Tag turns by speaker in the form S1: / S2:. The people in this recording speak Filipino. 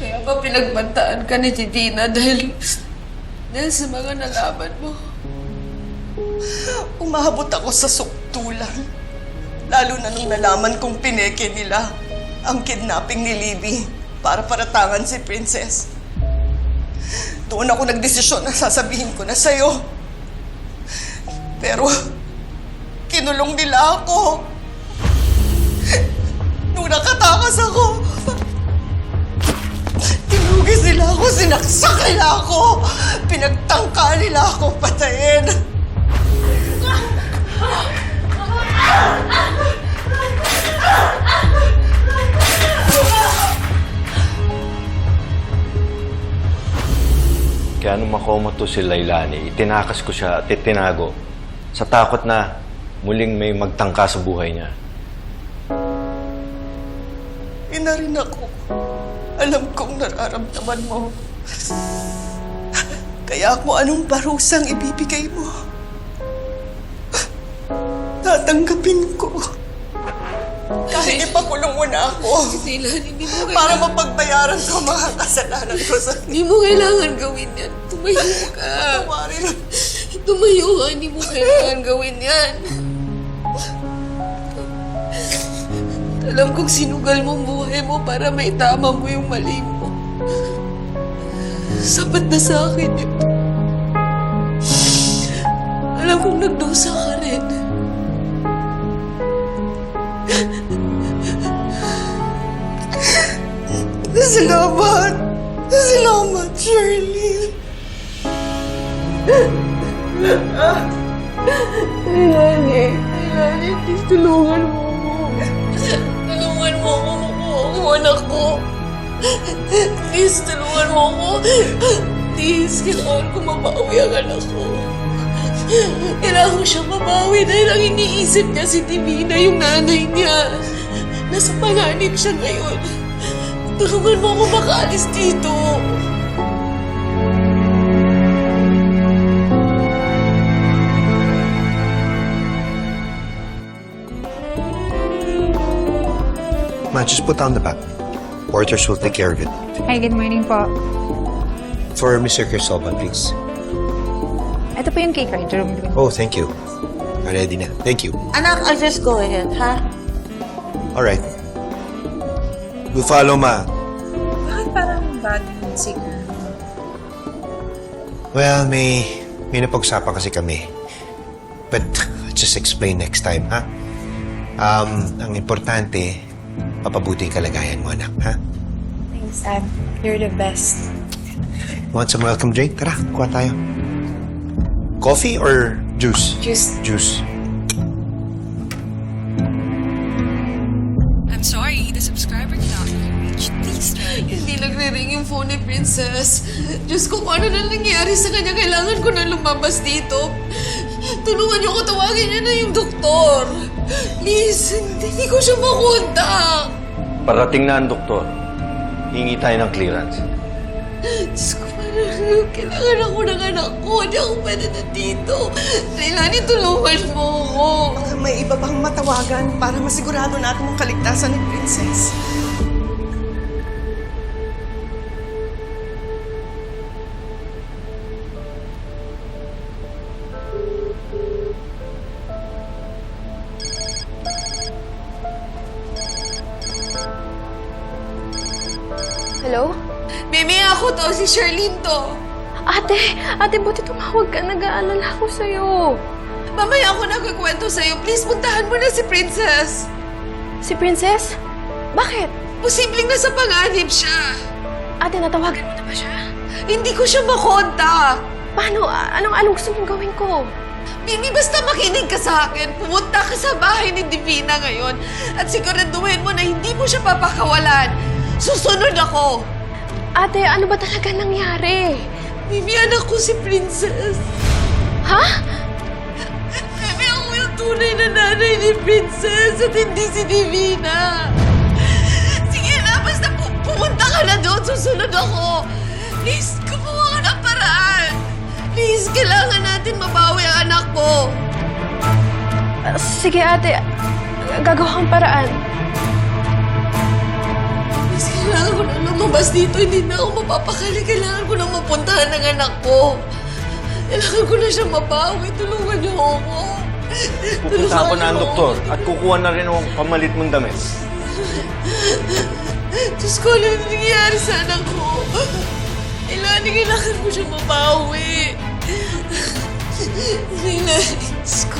S1: Kaya ba pinagbantaan ka ni Titina dahil, dahil sa mga nalaman mo?
S2: Umabot ako sa suktulan. Lalo na nung nalaman kong pineke nila ang kidnapping ni Libby para paratangan si Princess. Doon ako nagdesisyon na sasabihin ko na sa'yo. Pero, kinulong nila ako. Nung nakatakas ako, sinaksak nila ako, pinagtangka nila ako patayin.
S3: Kaya nung makomoto si Lailani, itinakas ko siya at itinago sa takot na muling may magtangka sa buhay niya.
S2: Ina rin ako. Alam kong nararamdaman mo. Kaya kung anong parusang ibibigay mo, tatanggapin ko. Kahit ipakulong mo na ako
S1: Tilan, hindi mo
S2: para
S1: kailangan,
S2: mapagbayaran ko ang mga kasalanan ko sa
S1: hindi mo kailangan gawin yan. Tumayo ka.
S2: Tawarin.
S1: Tumayo ka, hindi mo kailangan gawin yan. Alam kong sinugal mo ang buhay mo para maitama mo yung mali mo. Sapat na sa akin yun. Alam kong nagdusa ka rin.
S2: Salamat. Salamat, Shirley.
S1: Ilani, Ilani, please tulungan mo ako. Tulungan mo ako, makuha ko anak ko. Please, tulungan mo ako. Please, kailangan ko mabawi ang anak ko. Kailangan ko siyang mabawi dahil ang iniisip niya si Divina, yung nanay niya. Nasa panganib siya ngayon. Tulungan mo ako makaalis dito.
S4: Ma, just put down the bag. Porters will take care of it.
S5: Hi, good morning po.
S4: For Mr. Cristoban, please.
S5: Ito po yung cake right room.
S4: Oh, thank you. Ready na. Thank you.
S2: Anak, I'll just go ahead, ha?
S4: All right. We'll follow, Ma.
S5: Bakit parang bad si
S4: Well, may, may napag-usapan kasi kami. But, just explain next time, ha? Um, ang importante, papabuti yung kalagayan mo, anak, ha?
S5: Thanks, Dad. You're the best.
S4: Want some welcome drink? Tara, kuha tayo. Coffee or juice?
S5: Juice.
S4: Juice.
S6: I'm sorry, the subscriber cannot be reached. Please try again.
S1: Hindi nagre-ring yung phone ni Princess. Diyos ko, kung ano na nangyari sa kanya, kailangan ko na lumabas dito. Tulungan niyo ko, tawagin niyo na yung doktor. Please, hindi ko siya makontak.
S3: Parating na ang doktor. Hingi tayo ng clearance.
S1: Diyos ko, parang kailangan ako ng anak ko. Hindi ako pwede na dito. Leilani, tulungan mo ako.
S2: Baka may iba pang matawagan para masigurado natin ang kaligtasan ni Princess.
S1: Mimi, ako to. Si Charlene to.
S7: Ate, ate, buti tumawag ka. Nag-aalala ko sa'yo.
S1: Mamaya ako nagkikwento sa'yo. Please, puntahan mo na si Princess.
S7: Si Princess? Bakit?
S1: Posibleng nasa panganib siya.
S7: Ate, natawagan mo na ba siya?
S1: Hindi ko siya makontak.
S7: Paano? Anong, anong gusto mong gawin ko?
S1: Mimi, basta makinig ka sa akin. Pumunta ka sa bahay ni Divina ngayon at siguraduhin mo na hindi mo siya papakawalan. Susunod ako.
S7: Ate, ano ba talaga nangyari?
S1: Mimi, anak ko si Princess.
S7: Ha?
S1: Mimi, ako yung tunay na nanay ni Princess at hindi si Divina. Sige na, basta pu- pumunta ka na doon. Susunod ako. Please, gumawa ka ng paraan. Please, kailangan natin mabawi ang anak ko.
S7: Sige, ate. Gagawa kang paraan.
S1: Kailangan ko nang lumabas dito. Hindi na ako mapapakali. Kailangan ko nang mapuntahan ng anak ko. Kailangan ko na siya mabawi. Tulungan niyo ako.
S3: Pupunta ako na ang doktor at kukuha na rin ako pamalit mong damit.
S1: Diyos ko, ano yung nangyayari sa anak ko? Kailangan, kailangan ko siya mabawi. Kailangan, Diyos ko.